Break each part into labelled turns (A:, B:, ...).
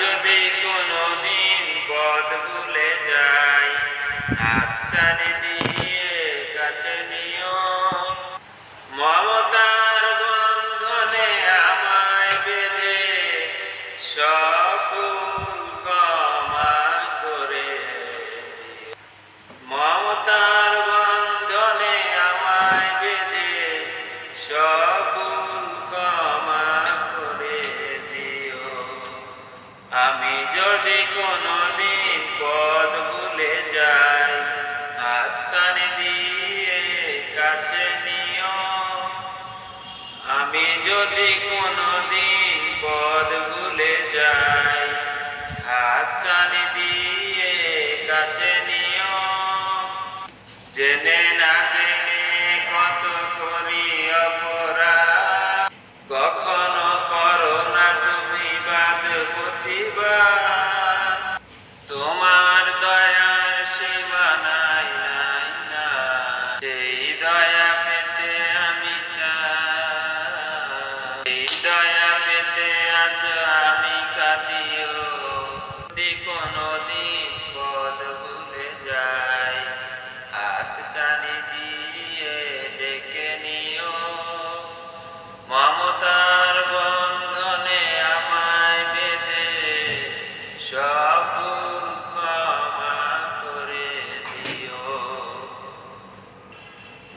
A: যদি যদি কোনো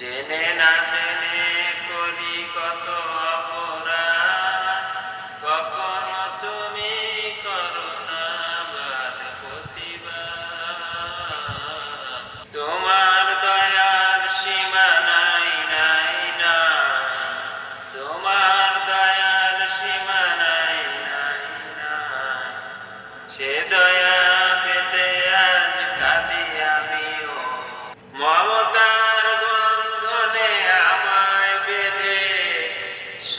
A: llene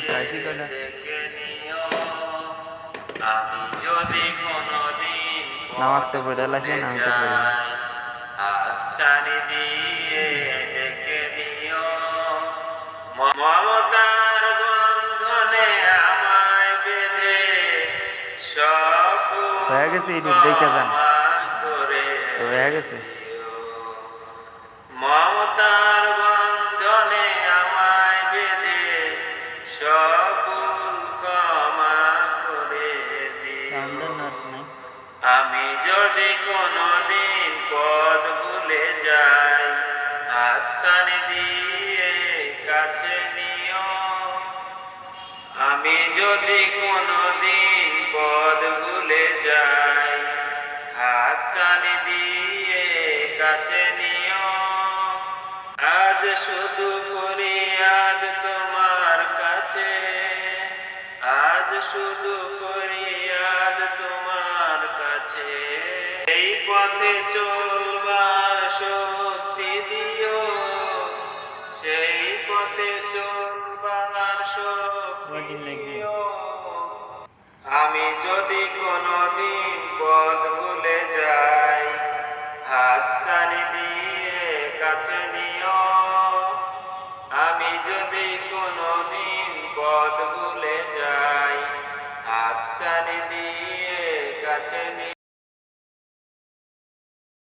A: আমি চাইছি তো না নামাজ লাগে না আমি তো আমায় বেঁধে সব
B: হয়ে গেছে ইডিট দেখে যান। হয়ে গেছে।
A: হাত সানি দিয়ে কাছে নিও। আমি যদি কোনোদিন পদ ভুলে যাই, হাতছানি দিয়ে কাছে নিও। আজ শুধু ফরিয়াদ তোমার কাছে। আজ শুধু ফরিয়াদ তোমার কাছে। এই পথে চলবা শক্তি দিও সেই পথে চলবার শক্তি দিও। আমি যদি কোনোদিন পথ ভুলে যাই হাত চালি দিয়ে কাছে নিও। আমি যদি কোনোদিন পথ